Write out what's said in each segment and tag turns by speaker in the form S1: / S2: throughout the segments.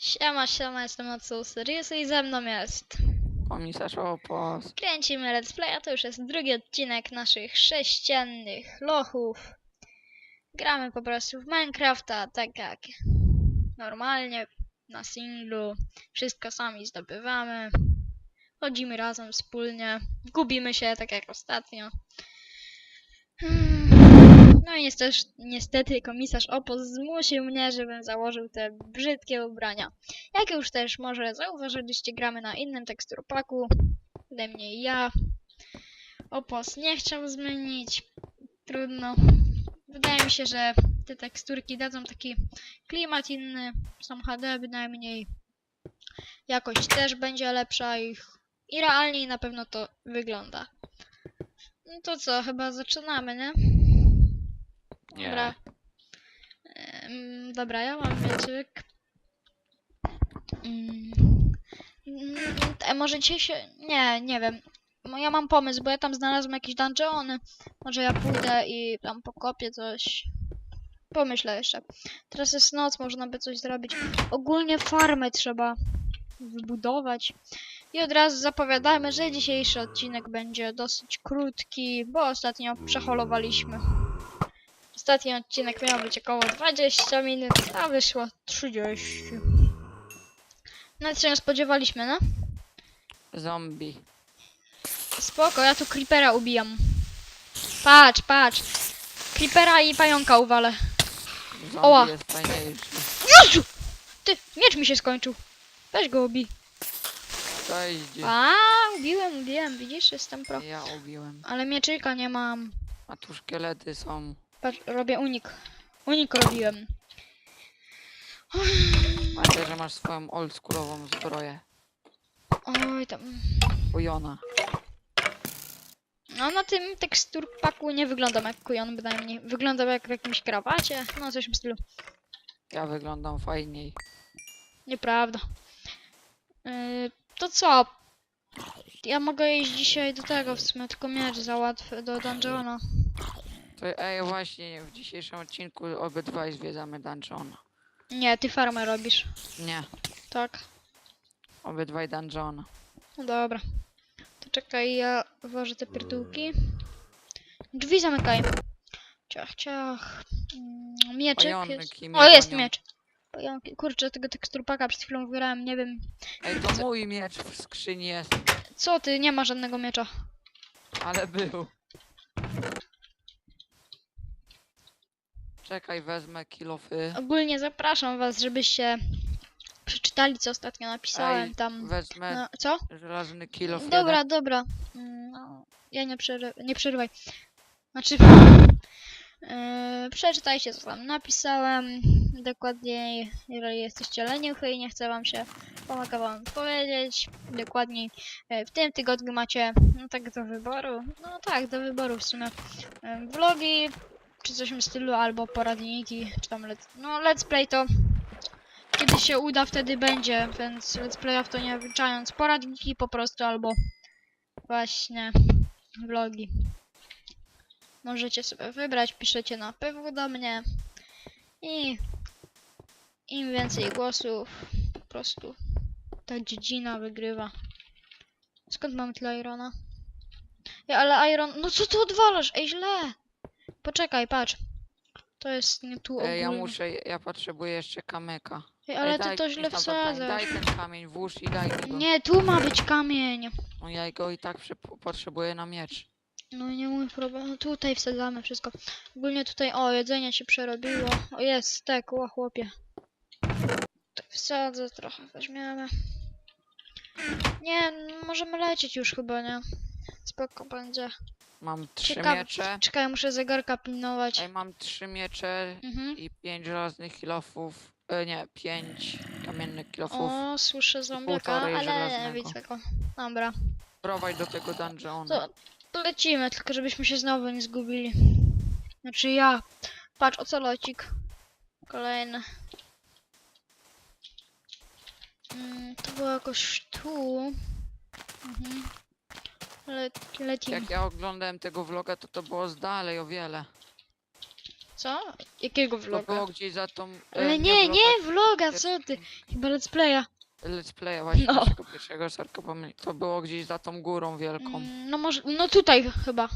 S1: Siema, siema, jestem od Soul Serious i ze mną jest.
S2: Komisarz Opos.
S1: Kręcimy Let's Play, a to już jest drugi odcinek naszych sześciennych lochów. Gramy po prostu w Minecrafta, tak jak normalnie, na singlu. Wszystko sami zdobywamy. Chodzimy razem wspólnie. Gubimy się, tak jak ostatnio. Hmm. No i niestety, niestety komisarz Opos zmusił mnie, żebym założył te brzydkie ubrania. Jak już też może zauważyliście, gramy na innym teksturpaku. Ode mnie ja. Opos nie chciał zmienić. Trudno. Wydaje mi się, że te teksturki dadzą taki klimat inny. Są HD bynajmniej. Jakość też będzie lepsza i, i realniej na pewno to wygląda. No to co, chyba zaczynamy, nie? Dobra. Em, dobra, ja mam mieczyk. Mm. Mm, e, może dzisiaj się... Nie, nie wiem. Ja mam pomysł, bo ja tam znalazłem jakieś dungeony. Może ja pójdę i tam pokopię coś. Pomyślę jeszcze. Teraz jest noc, można by coś zrobić. Ogólnie farmę trzeba wybudować. I od razu zapowiadamy, że dzisiejszy odcinek będzie dosyć krótki, bo ostatnio przeholowaliśmy. Ostatni odcinek miał być około 20 minut, a wyszło 30. Nawet się nie spodziewaliśmy, no?
S2: Zombie.
S1: Spoko, ja tu creepera ubijam. Patrz, patrz. Creepera i pająka uwalę.
S2: Zombie
S1: Oła.
S2: jest fajniejszy.
S1: Jezu! Ty, miecz mi się skończył. Weź go ubij.
S2: To idzie.
S1: A, ubiłem, ubiłem, widzisz, jestem pro.
S2: Ja ubiłem.
S1: Ale mieczyka nie mam.
S2: A tu szkielety są.
S1: Patrz, robię unik. Unik robiłem.
S2: Pamiętaj, że masz swoją oldschoolową zbroję.
S1: Oj, tam.
S2: Kujona.
S1: No na tym teksturpaku nie wyglądam jak kujon bynajmniej. Wyglądam jak w jakimś krawacie. No coś w stylu.
S2: Ja wyglądam fajniej.
S1: Nieprawda. Yy, to co? Ja mogę iść dzisiaj do tego w sumie, tylko miecz załatwię do dungeona.
S2: To ej, właśnie w dzisiejszym odcinku obydwaj zwiedzamy dungeona.
S1: Nie, ty farmę robisz.
S2: Nie,
S1: Tak.
S2: obydwaj dungeona.
S1: No dobra. To czekaj, ja włożę te pierdółki. Drzwi zamykaj. Ciach, ciach. Mm, Mieczek jest.
S2: Pająki mnie
S1: O, jest
S2: gonią.
S1: miecz. Pająki. Kurczę, tego teksturpaka przed chwilą wybierałem, nie wiem.
S2: Ej, to mój miecz w skrzyni jest.
S1: Co ty, nie ma żadnego miecza.
S2: Ale był. Czekaj, wezmę kilofy.
S1: Ogólnie zapraszam was, żebyście przeczytali, co ostatnio napisałem
S2: Ej,
S1: tam.
S2: Wezmę
S1: No, co?
S2: żelazny kilof.
S1: Dobra,
S2: jeden.
S1: dobra. Mm, No, ja nie, przery nie przerywaj. Znaczy, yy, przeczytajcie, co tam napisałem. Dokładniej, jeżeli jesteście leniuchy i nie chcę wam się, pomaga wam powiedzieć. Dokładniej, yy, w tym tygodniu macie, no tak do wyboru, no tak, do wyboru w sumie, yy, vlogi, czy coś w stylu, albo poradniki, czy tam, let's, no let's play to kiedy się uda, wtedy będzie, więc let's playów to nie wliczając poradniki po prostu, albo właśnie vlogi. Możecie sobie wybrać, piszecie na PW do mnie i im więcej głosów, po prostu ta dziedzina wygrywa. Skąd mamy tyle Irona? Ja, ale Iron, no co ty odwalasz? Ej, źle! Poczekaj, patrz. To jest nie tu
S2: Ej, ja
S1: ogólnie.
S2: muszę, ja potrzebuję jeszcze kamyka.
S1: Ej,
S2: Ej,
S1: ale ty
S2: daj
S1: to źle
S2: kamień,
S1: wsadzasz.
S2: Daj ten kamień, włóż i daj mi go.
S1: Nie, tu ma być kamień.
S2: No ja go i tak przy- potrzebuję na miecz.
S1: No nie mój problem. No tutaj wsadzamy wszystko. Ogólnie tutaj, o, jedzenie się przerobiło. O, jest stek, o chłopie. Tak wsadzę, trochę weźmiemy. Nie, możemy lecieć już chyba, nie? Spoko będzie.
S2: Mam trzy
S1: Ciekawe.
S2: miecze.
S1: Czekaj, muszę zegarka pilnować.
S2: Ej, mam trzy miecze
S1: Mhm.
S2: i pięć żelaznych kilofów. E, nie, pięć kamiennych kilofów.
S1: O, słyszę zombiaka,
S2: półtorej
S1: ale nie
S2: żelaznego.
S1: widzę go. Dobra,
S2: Prowadź do tego dungeona.
S1: to, to lecimy, tylko żebyśmy się znowu nie zgubili. Znaczy ja. Patrz, ocelocik. Kolejny. Mm, to było jakoś tu. Mhm. Le lecimy.
S2: Jak ja oglądałem tego vloga, to to było z dalej o wiele.
S1: Co? Jakiego
S2: To
S1: vloga?
S2: było gdzieś za tą... e,
S1: Ale nie,
S2: vloga,
S1: nie, vloga, co ty? Chyba let's playa.
S2: Let's playa właśnie
S1: No.
S2: naszego pierwszego sorka pomyli. To było gdzieś za tą górą wielką.
S1: Mm, No może, no tutaj chyba.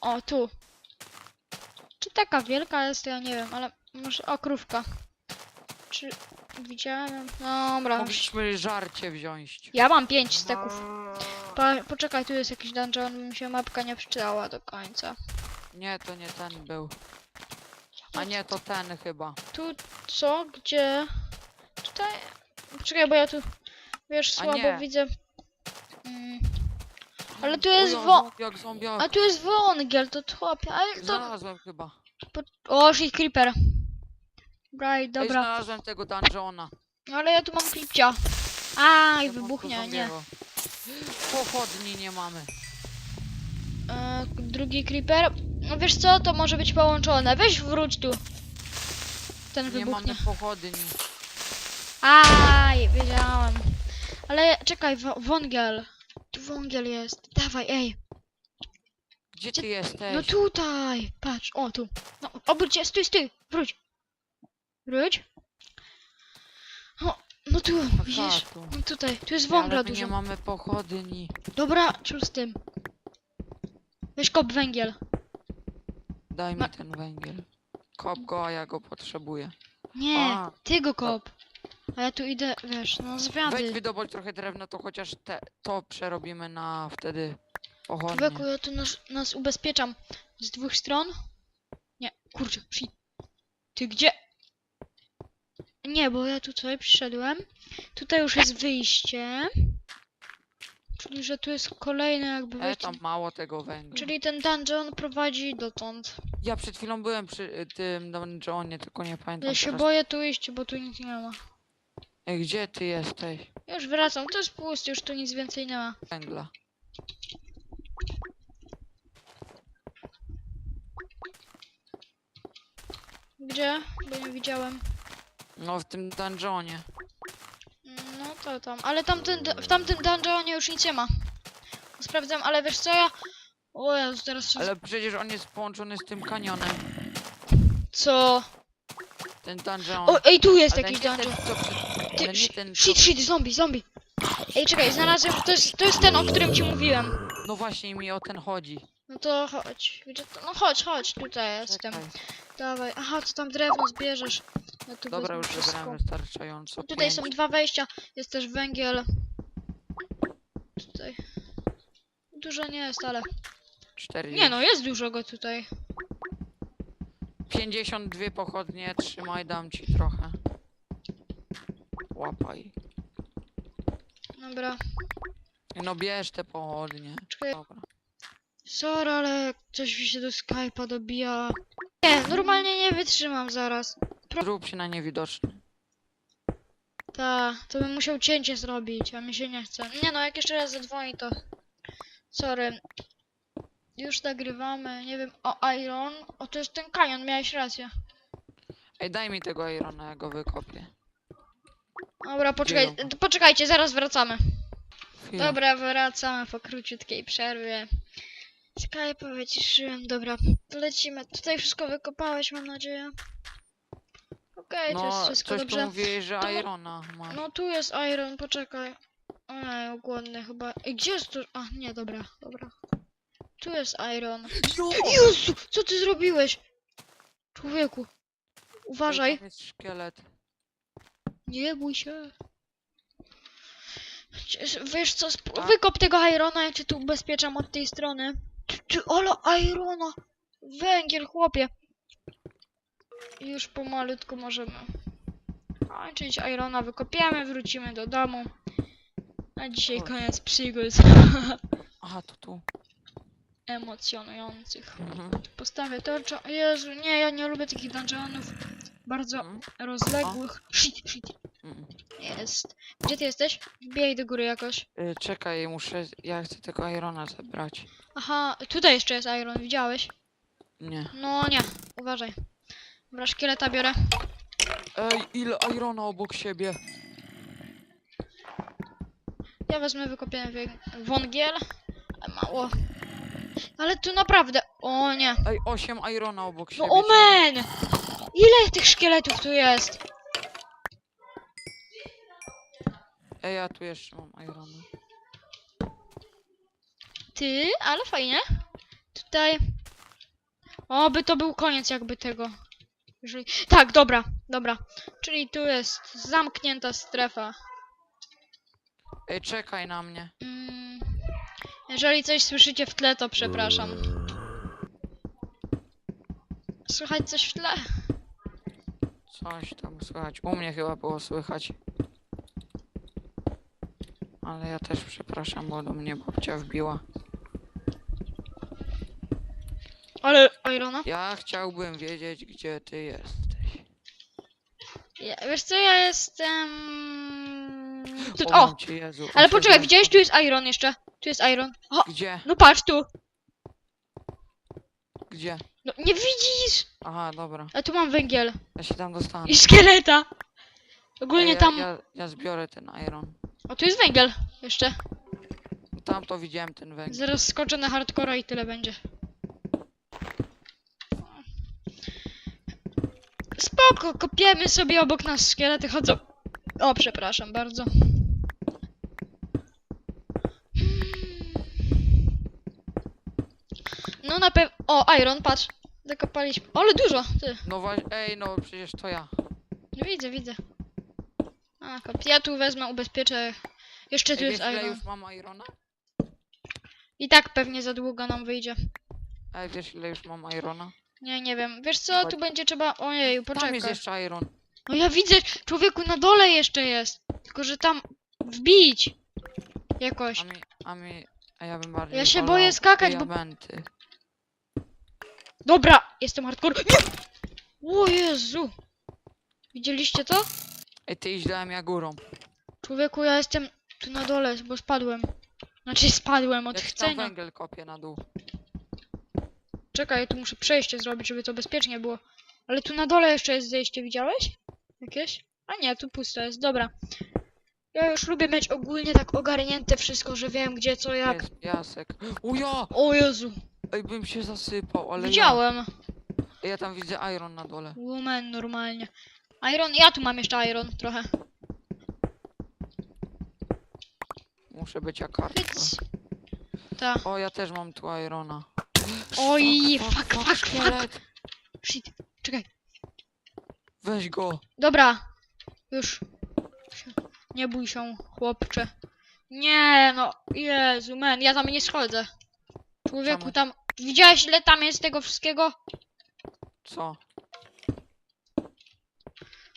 S1: O, tu. Czy taka wielka jest, ja nie wiem, ale może, o, krówka. Czy widziałem? Dobra.
S2: Mogliśmy żarcie wziąć.
S1: Ja mam pięć steków. Po, poczekaj, tu jest jakiś dungeon, mi się mapka nie wczytała do końca.
S2: Nie, to nie ten był. A nie, to ten chyba.
S1: Tu, co? Gdzie? Tutaj? Czekaj, bo ja tu, wiesz,
S2: A
S1: słabo
S2: nie.
S1: widzę. Mm. Ale tu jest wo...
S2: Zombiak.
S1: A tu jest wągiel, to chłopie, ale to...
S2: Znalazłem chyba.
S1: Po... O, shit, creeper. Right,
S2: Ej,
S1: dobra.
S2: znalazłem tego dungeona.
S1: Ale ja tu mam klipcia. A, i
S2: Ja mam tu
S1: wybuchnie, nie.
S2: zombiego. Pochodni nie mamy.
S1: E, drugi creeper. No wiesz co, to może być połączone. Weź wróć tu. Ten
S2: Nie
S1: wybuchnie.
S2: mamy pochodni.
S1: Aj, wiedziałam. Ale czekaj, wo- wągiel. Tu wągiel jest. Dawaj, ej.
S2: Gdzie
S1: Gdzie-
S2: ty jesteś?
S1: No tutaj. Patrz, o tu. No, obróć się, stój, stój. Wróć. Wróć. O, no tu, widzisz?
S2: tu.
S1: No tutaj, tu jest
S2: ale my
S1: dużo.
S2: nie mamy pochodni.
S1: Dobra, czuł z tym. Weź kop węgiel.
S2: Daj mi
S1: Ma-
S2: ten węgiel. Kop go, a ja go potrzebuję.
S1: Nie,
S2: A.
S1: ty go kop. A ja tu idę, wiesz, no z
S2: Weź wydobądź trochę drewna, to chociaż te, to przerobimy na wtedy pochodnie.
S1: Człowieku, ja tu nas, nas ubezpieczam z dwóch stron. Nie, kurczę, shit. Ty gdzie? Nie, bo ja tu sobie przyszedłem. Tutaj już jest wyjście. Czyli, że tu jest kolejne jakby
S2: E,
S1: wejście.
S2: tam mało tego węgla.
S1: Czyli ten dungeon prowadzi dotąd.
S2: Ja przed chwilą byłem przy y, tym dungeonie, tylko nie pamiętam
S1: Ja się
S2: teraz.
S1: boję tu iść, bo tu nic nie ma.
S2: Ej, gdzie ty jesteś?
S1: Już wracam, to jest pusty, już tu nic więcej nie ma.
S2: Węgla.
S1: Gdzie? Bo nie widziałem.
S2: No w tym dungeonie.
S1: No to tam, ale tamten, w tamtym dungeonie już nic nie ma. Sprawdzam, ale wiesz co ja... O Jezu, teraz się...
S2: Ale przecież on jest połączony z tym kanionem.
S1: Co?
S2: Ten dungeon.
S1: O, ej, tu jest
S2: Ale
S1: jakiś
S2: nie ten,
S1: dungeon.
S2: co
S1: Ty,
S2: ale nie
S1: shit,
S2: ten, co...
S1: shit, shit, zombie, zombie. Ej, czekaj, znalazłem, to jest, to jest ten, o którym ci mówiłem.
S2: No właśnie mi o ten chodzi.
S1: No to chodź, gdzie to? No chodź, chodź, tutaj jestem.
S2: Czekaj.
S1: Dawaj, aha, to tam drewno zbierzesz. Ja tu
S2: Dobra,
S1: wezmę
S2: już
S1: wszystko.
S2: zebrałem wystarczająco.
S1: Tutaj są dwa wejścia, jest też węgiel. Tutaj. Dużo nie jest, ale...
S2: cztery,
S1: Nie no, jest dużo go tutaj.
S2: 52 pochodnie, trzymaj, dam ci trochę. Łapaj.
S1: Dobra,
S2: No bierz te pochodnie.
S1: czekaj.
S2: Dobra.
S1: Sorry, ale coś mi się do Skype'a dobija. Nie, normalnie nie wytrzymam zaraz.
S2: Zrób się na niewidoczny.
S1: Ta, to bym musiał cięcie zrobić, a mi się nie chce. Nie no, jak jeszcze raz zadzwoni to... Sorry. Już nagrywamy, nie wiem, o Iron. O, to jest ten kanion, miałeś rację.
S2: Ej, daj mi tego irona, ja go wykopię.
S1: Dobra, poczekaj, poczekajcie, zaraz wracamy. Dobra, wracamy po króciutkiej przerwie. Skype'a wyciszyłem, dobra, lecimy. Tutaj wszystko wykopałeś, mam nadzieję. Okej, to jest
S2: No,
S1: wszystko
S2: coś
S1: dobrze.
S2: tu mówiłeś, że
S1: To
S2: irona masz.
S1: No tu jest Iron, poczekaj. Ojej, głodny chyba. I gdzie jest tu? A, nie, dobra, dobra. Tu jest Iron.
S2: Jo!
S1: Jezu, co ty zrobiłeś? Człowieku.
S2: Ej,
S1: Uważaj.
S2: tam jest szkielet.
S1: Nie bój się. Wiesz co, wykop tego Irona, ja cię tu ubezpieczam od tej strony. Ty, ale Irona! Węgiel, chłopie. Już pomalutku możemy kończyć Irona, wykopiemy, wrócimy do domu. A dzisiaj koniec przygód
S2: Aha, to tu.
S1: emocjonujących.
S2: Mhm.
S1: Postawię torcza. Jezu, nie, ja nie lubię takich dungeonów. Bardzo
S2: Mhm.
S1: rozległych. Shit, shit. Jest. Gdzie ty jesteś? Wbijaj do góry jakoś.
S2: Y, Czekaj, muszę. Ja chcę tego irona zebrać.
S1: Aha, tutaj jeszcze jest Iron, widziałeś?
S2: Nie.
S1: No nie, uważaj. Dobra, szkieleta biorę.
S2: Ej, ile irona obok siebie.
S1: Ja wezmę wykopiony wy- wągiel. Ale mało. Ale tu naprawdę O nie.
S2: Ej, 8 irona obok
S1: No
S2: siebie.
S1: omen! Ile tych szkieletów tu jest?
S2: Ej, ja tu jeszcze mam irona.
S1: Ty, ale fajnie. Tutaj. O, by to był koniec jakby tego. Jeżeli... Tak, dobra, dobra. Czyli tu jest zamknięta strefa.
S2: Ej, czekaj na mnie.
S1: Mm, jeżeli coś słyszycie w tle, to przepraszam. Słychać coś w tle?
S2: Coś tam słychać. U mnie chyba było słychać. Ale ja też przepraszam, bo do mnie babcia wbiła.
S1: Ale Irona?
S2: Ja chciałbym wiedzieć, gdzie ty jesteś.
S1: Ja, wiesz co, ja jestem... Tu,
S2: O, cię Jezu.
S1: Ale poczekaj, widziałeś? Tu jest Iron jeszcze. Tu jest Iron. O,
S2: Gdzie?
S1: no patrz tu.
S2: Gdzie?
S1: No, nie widzisz?
S2: Aha, dobra.
S1: A tu mam węgiel.
S2: Ja się tam dostanę.
S1: I szkieleta. Ogólnie
S2: Ej,
S1: tam...
S2: Ja, ja, ja zbiorę ten iron.
S1: O, tu jest węgiel. Jeszcze.
S2: Tam to widziałem ten węgiel.
S1: Zaraz skoczę na hardcora i tyle będzie. Spoko, kopiemy sobie obok nas szkielety chodzą. O, przepraszam bardzo. No na pewno. O, Iron, patrz. Zakopaliśmy. Ale dużo, ty.
S2: No właśnie, ej, no przecież to ja.
S1: No widzę, widzę. A, kop. Ja tu wezmę, ubezpieczę. Jeszcze tu
S2: Ej,
S1: jest
S2: wiesz, ile
S1: Iron.
S2: już mam irona?
S1: I tak pewnie za długo nam wyjdzie.
S2: Ej, wiesz ile już mam irona?
S1: Nie, nie wiem. Wiesz co, tu
S2: Chodź.
S1: będzie trzeba... Ojej,
S2: Tam
S1: poczekaj.
S2: jest jeszcze iron.
S1: No ja widzę, człowieku na dole jeszcze jest. Tylko, że tam wbić. Jakoś.
S2: A mi, a mi, a ja bym bardziej
S1: Ja się
S2: wolał
S1: boję skakać, bo-
S2: diamenty.
S1: Dobra, jestem hardcore. Nie! O Jezu. Widzieliście to?
S2: Ej, ty idź do mnie górą.
S1: Człowieku, ja jestem tu na dole, bo spadłem. Znaczy spadłem od
S2: Ja ci tam
S1: chcenia.
S2: węgiel kopię na dół.
S1: Czekaj, tu muszę przejście zrobić, żeby to bezpiecznie było. Ale tu na dole jeszcze jest zejście, widziałeś? Jakieś? A nie, tu pusto jest, dobra. Ja już lubię mieć ogólnie tak ogarnięte wszystko, że wiem gdzie, co, jak.
S2: Jest piasek. Uja!
S1: O Jezu,
S2: Ej, bym się zasypał, ale
S1: widziałem.
S2: Ja, Ej, ja tam widzę iron na dole.
S1: Woman normalnie. Iron, ja tu mam jeszcze iron trochę.
S2: Muszę być jak kartka.
S1: Hyc. Ta.
S2: O, ja też mam tu irona.
S1: Oj, fuck, fuck, fuck.
S2: szkielet.
S1: Shit. Czekaj.
S2: Weź go.
S1: Dobra. Już. Nie bój się, chłopcze. Nie no, Jezu, man, ja tam nie schodzę. Człowieku,
S2: Czemu?
S1: tam... Widziałeś ile tam jest tego wszystkiego?
S2: Co?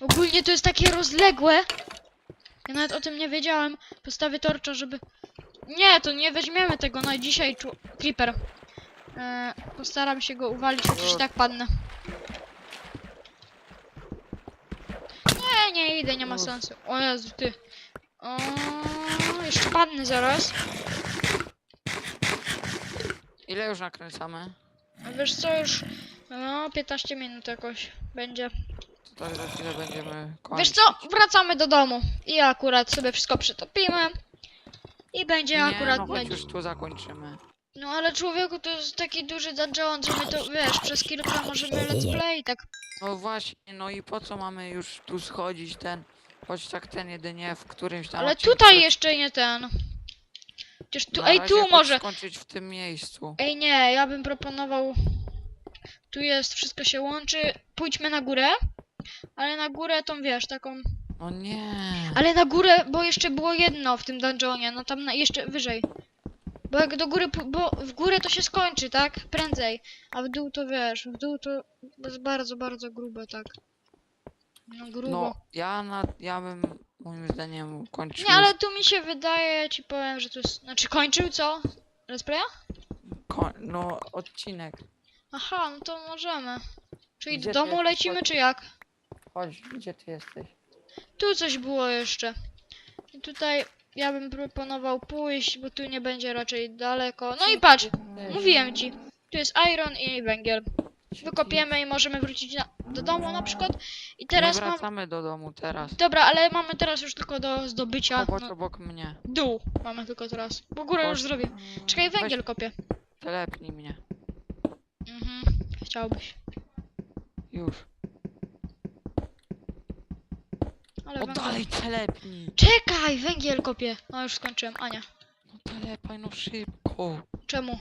S1: Ogólnie to jest takie rozległe. Ja nawet o tym nie wiedziałem. Postawię torcza, żeby... Nie, to nie weźmiemy tego na dzisiaj, czu... Creeper. E, postaram się go uwalić, chociaż i tak padnę. Nie, nie idę, nie ma sensu. O Jezu, ty. O, jeszcze padnę zaraz.
S2: Ile już nakręcamy?
S1: A Wiesz co, już... No, 15 minut jakoś będzie.
S2: To za chwilę będziemy kończyć.
S1: Wiesz co, wracamy do domu. I akurat sobie wszystko przytopimy. I będzie
S2: Nie,
S1: akurat...
S2: no chodź
S1: będzie...
S2: już tu zakończymy.
S1: No ale człowieku, to jest taki duży dungeon, że my to, wiesz, przez kilka możemy let's play, tak.
S2: No właśnie, no i po co mamy już tu schodzić ten... Choć tak ten jedynie w którymś tam
S1: Ale
S2: odcinku.
S1: tutaj jeszcze nie ten. Chociaż tu,
S2: Na
S1: ej, tu może.
S2: skończyć w tym miejscu.
S1: Ej, nie, ja bym proponował... Tu jest, wszystko się łączy. Pójdźmy na górę. Ale na górę tą, wiesz, taką...
S2: No nie.
S1: Ale na górę, bo jeszcze było jedno w tym dungeonie, no tam na, jeszcze wyżej. Bo jak do góry, bo w górę to się skończy, tak? Prędzej. A w dół to wiesz, w dół to jest bardzo, bardzo grube, tak. No grubo.
S2: No, ja na... ja bym moim zdaniem kończył...
S1: Nie, ale tu mi się wydaje, ci powiem, że to jest... Znaczy kończył, co? Let's playa?
S2: Ko... No, odcinek.
S1: Aha, no to możemy. Czyli
S2: Gdzie
S1: do domu lecimy,
S2: Chodź.
S1: czy jak?
S2: Chodź, gdzie ty jesteś?
S1: Tu coś było jeszcze. I tutaj ja bym proponował pójść, bo tu nie będzie raczej daleko. No i patrz, mówiłem ci. Tu jest iron i węgiel. Wykopiemy i możemy wrócić na, do domu na przykład. I teraz
S2: My
S1: mam...
S2: wracamy do domu teraz.
S1: Dobra, ale mamy teraz już tylko do zdobycia...
S2: Chodź
S1: No,
S2: obok mnie.
S1: dół mamy tylko teraz. Bo górę już zrobię. Czekaj,
S2: Weź
S1: węgiel kopię.
S2: Telepnij mnie.
S1: Mhm, chciałbyś.
S2: Już.
S1: Ale
S2: O
S1: węgiel-
S2: dalej telepnij.
S1: Czekaj, węgiel kopię. No już skończyłem, Ania.
S2: No telepaj, no szybko.
S1: Czemu?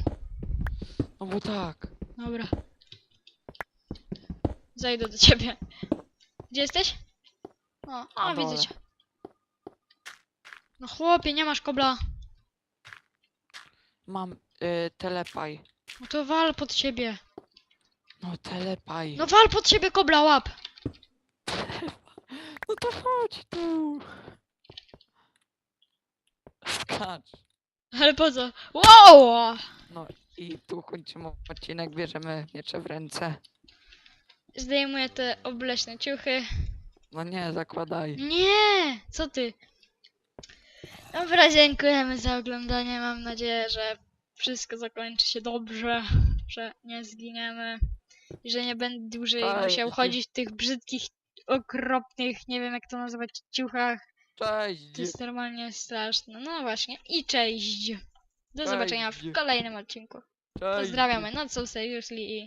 S2: No bo tak.
S1: Dobra. Zajdę do ciebie. Gdzie jesteś? O, a
S2: Na
S1: widzę
S2: dole.
S1: cię. No chłopie, nie masz kobla.
S2: Mam y, telepaj.
S1: No to wal pod siebie.
S2: No telepaj.
S1: No wal pod siebie kobla, łap.
S2: No to chodź tu. Skacz.
S1: Ale po co? Wow!
S2: No i tu kończymy odcinek, bierzemy miecze w ręce.
S1: Zdejmuję te obleśne ciuchy.
S2: No nie, zakładaj.
S1: Nie! Co ty? Dobra, dziękujemy za oglądanie. Mam nadzieję, że wszystko zakończy się dobrze, że nie zginiemy i że nie będę dłużej musiał chodzić w tych brzydkich, okropnych, nie wiem jak to nazwać, ciuchach.
S2: Cześć.
S1: To jest normalnie straszne. No właśnie. I cześć! Do zobaczenia w
S2: Cześć.
S1: kolejnym odcinku.
S2: Cześć.
S1: Pozdrawiamy. Not so seriously i